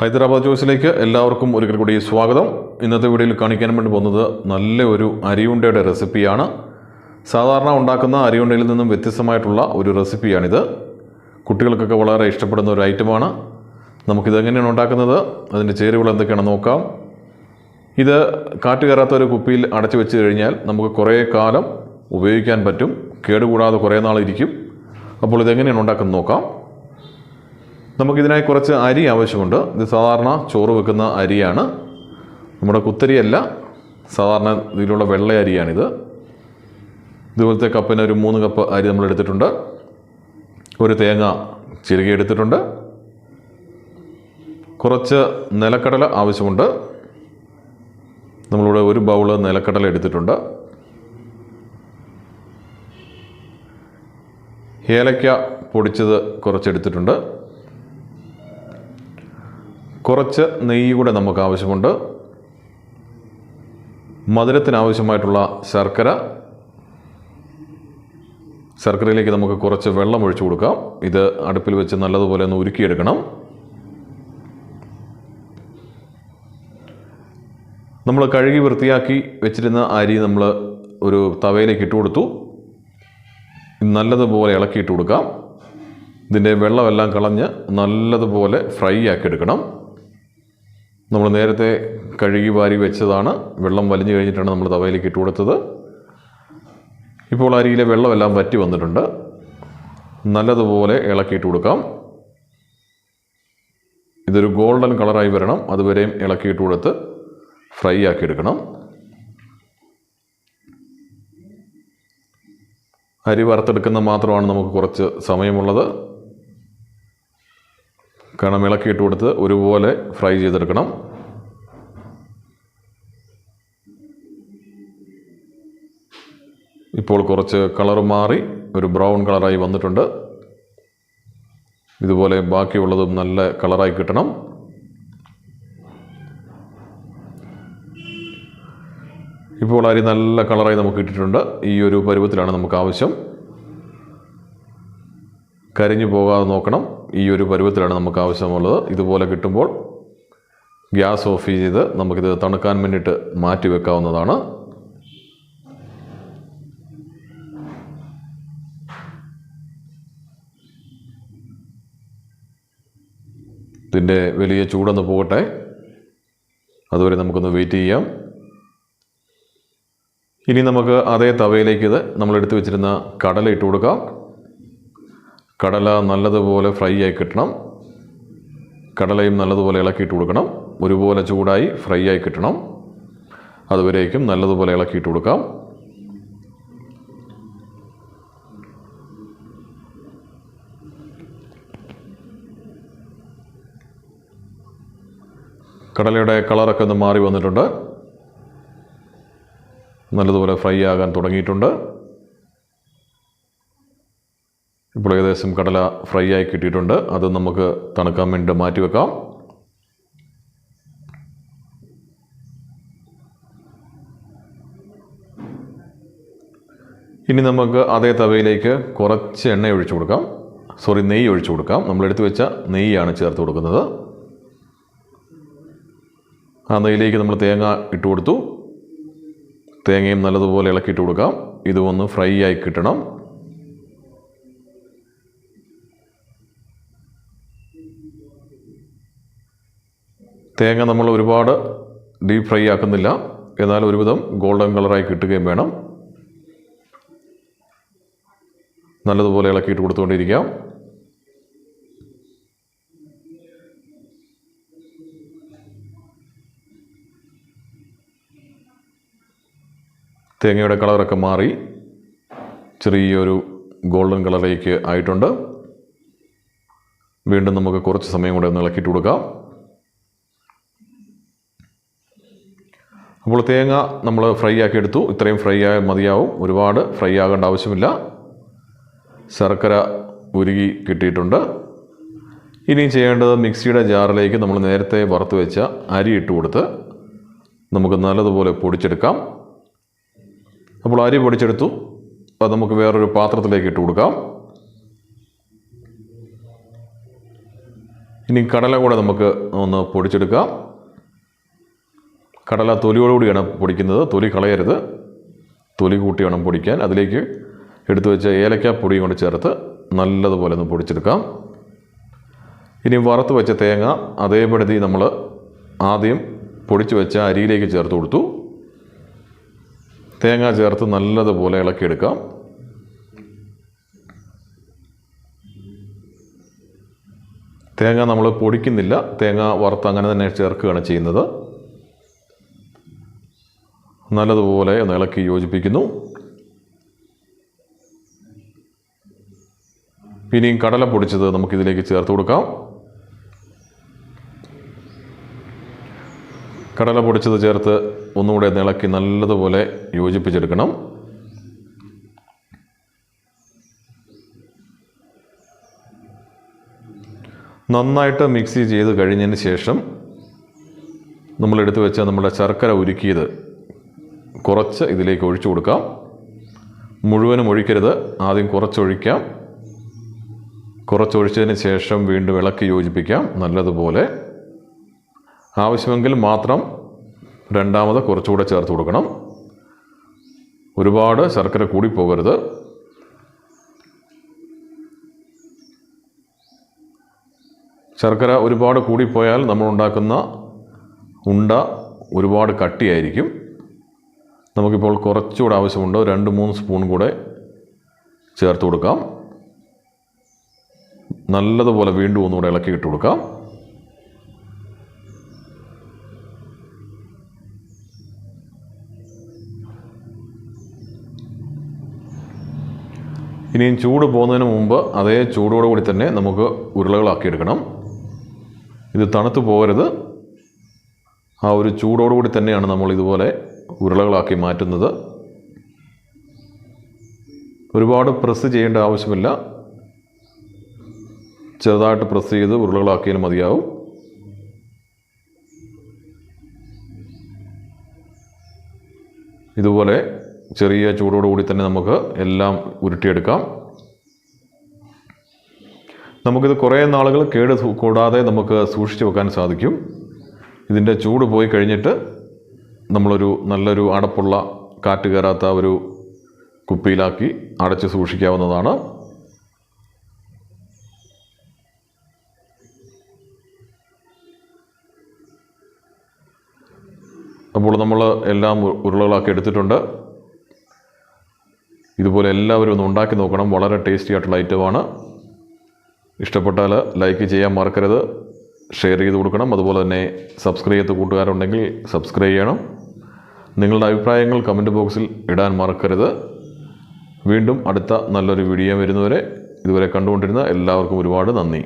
ഹൈദരാബാദ് ചോയ്സിലേക്ക് എല്ലാവർക്കും ഒരിക്കൽ കൂടി സ്വാഗതം. ഇന്നത്തെ വീഡിയോയിൽ കാണിക്കാൻ വേണ്ടി പോകുന്നത് നല്ല ഒരു അരിയുണ്ടയുടെ റെസിപ്പിയാണ്. സാധാരണ ഉണ്ടാക്കുന്ന അരിയുണ്ടയിൽ നിന്നും വ്യത്യസ്തമായിട്ടുള്ള ഒരു റെസിപ്പിയാണിത്. കുട്ടികൾക്കൊക്കെ വളരെ ഇഷ്ടപ്പെടുന്ന ഒരു ഐറ്റമാണ്. നമുക്കിത് എങ്ങനെയാണ് ഉണ്ടാക്കുന്നത്? അതിന്റെ ചേരുവകൾ എന്തൊക്കെയാണെന്ന് നോക്കാം. ഇത് കാറ്റ് കയറാത്ത ഒരു കുപ്പിയിൽ അടച്ചു വെച്ച് കഴിഞ്ഞാൽ നമുക്ക് കുറേ കാലം ഉപയോഗിക്കാൻ പറ്റും. കേടുകൂടാതെ കുറേ നാൾ ഇരിക്കും. അപ്പോൾ ഇതെങ്ങനെയാണ് ഉണ്ടാക്കുന്നത് നോക്കാം. നമുക്കിതിനായി കുറച്ച് അരി ആവശ്യമുണ്ട്. ഇത് സാധാരണ ചോറ് വെക്കുന്ന അരിയാണ്. നമ്മുടെ കുത്തരിയല്ല സാധാരണ ഇതിലുള്ള വെള്ള അരിയാണിത്. ഇതുപോലത്തെ കപ്പിന് ഒരു മൂന്ന് കപ്പ് അരി നമ്മൾ എടുത്തിട്ടുണ്ട്. ഒരു തേങ്ങ ചിരുകി എടുത്തിട്ടുണ്ട്. കുറച്ച് നിലക്കടല ആവശ്യമുണ്ട്. നമ്മളിവിടെ ഒരു ബൗൾ നിലക്കടല എടുത്തിട്ടുണ്ട്. ഏലക്ക പൊടിച്ചത് കുറച്ചെടുത്തിട്ടുണ്ട് കുറച്ച് നെയ്യ് കൂടെ നമുക്ക് ആവശ്യമുണ്ട്. മധുരത്തിന് ആവശ്യമായിട്ടുള്ള ശർക്കര. ശർക്കരയിലേക്ക് നമുക്ക് കുറച്ച് വെള്ളം ഒഴിച്ചു കൊടുക്കാം. ഇത് അടുപ്പിൽ വെച്ച് നല്ലതുപോലെ ഒന്ന് ഉരുക്കിയെടുക്കണം. നമ്മൾ കഴുകി വൃത്തിയാക്കി വെച്ചിരുന്ന അരി നമ്മൾ ഒരു തവയിലേക്ക് ഇട്ട് കൊടുത്തു. നല്ലതുപോലെ ഇളക്കിയിട്ട് കൊടുക്കാം. ഇതിന്റെ വെള്ളമെല്ലാം കളഞ്ഞ് നല്ലതുപോലെ ഫ്രൈ ആക്കി എടുക്കണം. നമ്മൾ നേരത്തെ കഴുകി വാരി വെച്ചതാണ്. വെള്ളം വലിഞ്ഞു കഴിഞ്ഞിട്ടാണ് നമ്മൾ തവയിലേക്ക് ഇട്ട് കൊടുത്തത്. ഇപ്പോൾ അരിയിലെ വെള്ളമെല്ലാം വറ്റി വന്നിട്ടുണ്ട്. നല്ലതുപോലെ ഇളക്കിയിട്ട് കൊടുക്കാം. ഇതൊരു ഗോൾഡൻ കളറായി വരണം. അതുവരെയും ഇളക്കിയിട്ട് കൊടുത്ത് ഫ്രൈ ആക്കി എടുക്കണം. അരി വറുത്തെടുക്കുന്ന മാത്രമാണ് നമുക്ക് കുറച്ച് സമയമുള്ളത്. കാരണം ഇളക്കിയിട്ട് കൊടുത്ത് ഒരുപോലെ ഫ്രൈ ചെയ്തെടുക്കണം. ഇപ്പോൾ കുറച്ച് കളർ മാറി ഒരു ബ്രൗൺ കളറായി വന്നിട്ടുണ്ട്. ഇതുപോലെ ബാക്കിയുള്ളതും നല്ല കളറായി കിട്ടണം. ഇപ്പോൾ അരി നല്ല കളറായി നമുക്ക് കിട്ടിയിട്ടുണ്ട് ഈ ഒരു പരുവത്തിലാണ് നമുക്ക് ആവശ്യം. കരിഞ്ഞു പോകാതെ നോക്കണം. ഈ ഒരു പരുവത്തിലാണ് നമുക്ക് ആവശ്യമുള്ളത്. ഇതുപോലെ കിട്ടുമ്പോൾ ഗ്യാസ് ഓഫ് ചെയ്ത് നമുക്കിത് തണുക്കാൻ വേണ്ടിയിട്ട് മാറ്റി വെക്കാവുന്നതാണ്. ഇതിന്റെ വലിയ ചൂടൊന്ന് പോകട്ടെ. അതുവരെ നമുക്കൊന്ന് വെയിറ്റ് ചെയ്യാം. ഇനി നമുക്ക് അതേ തവയിലേക്ക് ഇത് നമ്മൾ എടുത്തു വെച്ചിരുന്ന കടല ഇട്ട് കൊടുക്കാം. കടല നല്ലതുപോലെ ഫ്രൈ ആയി കിട്ടണം. കടലയും നല്ലതുപോലെ ഇളക്കിയിട്ട് കൊടുക്കണം. ഒരുപോലെ ചൂടായി ഫ്രൈ ആയി കിട്ടണം. അതുവരേക്കും നല്ലതുപോലെ ഇളക്കിയിട്ട് കൊടുക്കാം. കടലയുടെ കളറൊക്കെ ഒന്ന് മാറി വന്നിട്ടുണ്ട്. നല്ലതുപോലെ ഫ്രൈ ആകാൻ തുടങ്ങിയിട്ടുണ്ട്. ഇപ്പോൾ ഏകദേശം കടല ഫ്രൈ ആയി കിട്ടിയിട്ടുണ്ട്. അത് നമുക്ക് തണുക്കാൻ വേണ്ടി മാറ്റി വെക്കാം. ഇനി നമുക്ക് അതേ തവയിലേക്ക് കുറച്ച് എണ്ണ ഒഴിച്ചു കൊടുക്കാം. സോറി നെയ്യ് ഒഴിച്ചു കൊടുക്കാം. നമ്മൾ എടുത്തു വെച്ച നെയ്യാണ് ചേർത്ത് കൊടുക്കുന്നത്. ആ നെയ്യിലേക്ക് നമ്മൾ തേങ്ങ ഇട്ട് കൊടുത്തു. തേങ്ങയും നല്ലതുപോലെ ഇളക്കിയിട്ട് കൊടുക്കാം. ഇതൊന്ന് ഫ്രൈ ആയി കിട്ടണം. തേങ്ങ നമ്മൾ ഒരുപാട് ഡീപ് ഫ്രൈ ആക്കുന്നില്ല. എന്നാൽ ഒരുവിധം ഗോൾഡൻ കളറായി കിട്ടുകയും വേണം. നല്ലതുപോലെ ഇളക്കിയിട്ട് കൊടുത്തുകൊണ്ടിരിക്കാം. തേങ്ങയുടെ കളറൊക്കെ മാറി ചെറിയൊരു ഗോൾഡൻ കളറിലേക്ക് ആയിട്ടുണ്ട്. വീണ്ടും നമുക്ക് കുറച്ച് സമയം കൂടെ ഒന്ന് ഇളക്കിയിട്ട് കൊടുക്കാം. അപ്പോൾ തേങ്ങ നമ്മൾ ഫ്രൈ ആക്കി എടുത്തു. ഇത്രയും ഫ്രൈ ആയാൽ മതിയാവും. ഒരുപാട് ഫ്രൈ ആകേണ്ട ആവശ്യമില്ല. ശർക്കര ഉരുകി കിട്ടിയിട്ടുണ്ട്. ഇനി ചെയ്യേണ്ടത് മിക്സിയുടെ ജാറിലേക്ക് നമ്മൾ നേരത്തെ വറുത്ത് വെച്ച അരി ഇട്ട് കൊടുത്ത് നമുക്ക് നല്ലതുപോലെ പൊടിച്ചെടുക്കാം. അപ്പോൾ അരി പൊടിച്ചെടുത്തു. അത് നമുക്ക് വേറൊരു പാത്രത്തിലേക്ക് ഇട്ട് കൊടുക്കാം. ഇനി കടല കൂടെ നമുക്ക് ഒന്ന് പൊടിച്ചെടുക്കാം. കടല തൊലിയോടുകൂടിയാണ് പൊടിക്കുന്നത്. തൊലി കളയരുത്. തൊലി കൂട്ടി വേണം പൊടിക്കാൻ. അതിലേക്ക് എടുത്തു വെച്ച ഏലക്ക പൊടിയും കൊണ്ട് ചേർത്ത് നല്ലതുപോലെ ഒന്ന് പൊടിച്ചെടുക്കാം. ഇനി വറുത്ത് വെച്ച തേങ്ങ അതേപടി നമ്മൾ ആദ്യം പൊടിച്ചു വെച്ച അരിയിലേക്ക് ചേർത്ത് കൊടുത്തു. തേങ്ങ ചേർത്ത് നല്ലതുപോലെ ഇളക്കിയെടുക്കാം. തേങ്ങ നമ്മൾ പൊടിക്കുന്നില്ല. തേങ്ങ വറുത്ത് അങ്ങനെ തന്നെ ചേർക്കുകയാണ് ചെയ്യുന്നത്. നല്ലതുപോലെ ഒന്ന് ഇളക്കി യോജിപ്പിക്കുന്നു. ഇനിയും കടല പൊടിച്ചത് നമുക്കിതിലേക്ക് ചേർത്ത് കൊടുക്കാം. കടല പൊടിച്ചത് ചേർത്ത് ഒന്നുകൂടെ നിളക്കി നല്ലതുപോലെ യോജിപ്പിച്ചെടുക്കണം. നന്നായിട്ട് മിക്സ് ചെയ്ത് കഴിഞ്ഞതിന് ശേഷം നമ്മൾ എടുത്തു വെച്ച നമ്മുടെ ശർക്കര ഉരുക്കിയത് കുറച്ച് ഇതിലേക്ക് ഒഴിച്ചു കൊടുക്കാം. മുഴുവനും ഒഴിക്കരുത്. ആദ്യം കുറച്ചൊഴിക്കാം. കുറച്ചൊഴിച്ചതിന് ശേഷം വീണ്ടും ഇളക്കി യോജിപ്പിക്കാം. നല്ലതുപോലെ. ആവശ്യമെങ്കിൽ മാത്രം രണ്ടാമത് കുറച്ചുകൂടെ ചേർത്ത് കൊടുക്കണം. ഒരുപാട് ശർക്കര കൂടി പോകരുത്. ശർക്കര ഒരുപാട് കൂടിപ്പോയാൽ നമ്മൾ ഉണ്ടാക്കുന്ന ഉണ്ട ഒരുപാട് കട്ടിയായിരിക്കും. നമുക്കിപ്പോൾ കുറച്ചുകൂടെ ആവശ്യമുണ്ട്. രണ്ട് മൂന്ന് സ്പൂൺ കൂടെ ചേർത്ത് കൊടുക്കാം. നല്ലതുപോലെ വീണ്ടും ഒന്നുകൂടെ ഇളക്കി ഇട്ട് കൊടുക്കാം. ഇനിയും ചൂട് പോകുന്നതിന് മുമ്പ് അതേ ചൂടോടുകൂടി തന്നെ നമുക്ക് ഉരുളകളാക്കി എടുക്കണം. ഇത് തണുത്തു പോകരുത്. ആ ഒരു ചൂടോടുകൂടി തന്നെയാണ് നമ്മൾ ഇതുപോലെ ഉരുളകളാക്കി മാറ്റുന്നത്. ഒരുപാട് പ്രസ് ചെയ്യേണ്ട ആവശ്യമില്ല. ചെറുതായിട്ട് പ്രസ് ചെയ്ത് ഉരുളകളാക്കിയാൽ മതിയാവും. ഇതുപോലെ ചെറിയ ചൂടോടുകൂടി തന്നെ നമുക്ക് എല്ലാം ഉരുട്ടിയെടുക്കാം. നമുക്കിത് കുറേ നാളുകൾ കേട് കൂടാതെ നമുക്ക് സൂക്ഷിച്ചു വെക്കാൻ സാധിക്കും. ഇതിന്റെ ചൂട് പോയി കഴിഞ്ഞിട്ട് നമ്മളൊരു നല്ലൊരു അടപ്പുള്ള കാറ്റ് കയറാത്ത ഒരു കുപ്പിയിലാക്കി അടച്ച് സൂക്ഷിക്കാവുന്നതാണ്. അപ്പോൾ നമ്മൾ എല്ലാം ഉരുളകളാക്കി എടുത്തിട്ടുണ്ട്. ഇതുപോലെ എല്ലാവരും ഒന്ന് ഉണ്ടാക്കി നോക്കണം. വളരെ ടേസ്റ്റി ആയിട്ടുള്ള ഐറ്റമാണ്. ഇഷ്ടപ്പെട്ടാൽ ലൈക്ക് ചെയ്യാൻ മറക്കരുത്. ഷെയർ ചെയ്ത് കൊടുക്കണം. അതുപോലെ തന്നെ സബ്സ്ക്രൈബ് ചെയ്ത കൂട്ടുകാരുണ്ടെങ്കിൽ സബ്സ്ക്രൈബ് ചെയ്യണം. നിങ്ങളുടെ അഭിപ്രായങ്ങൾ കമന്റ് ബോക്സിൽ ഇടാൻ മറക്കരുത്. വീണ്ടും അടുത്ത നല്ലൊരു വീഡിയോ വരുന്നവരെ ഇതുവരെ കണ്ടുകൊണ്ടിരുന്ന എല്ലാവർക്കും ഒരുപാട് നന്ദി.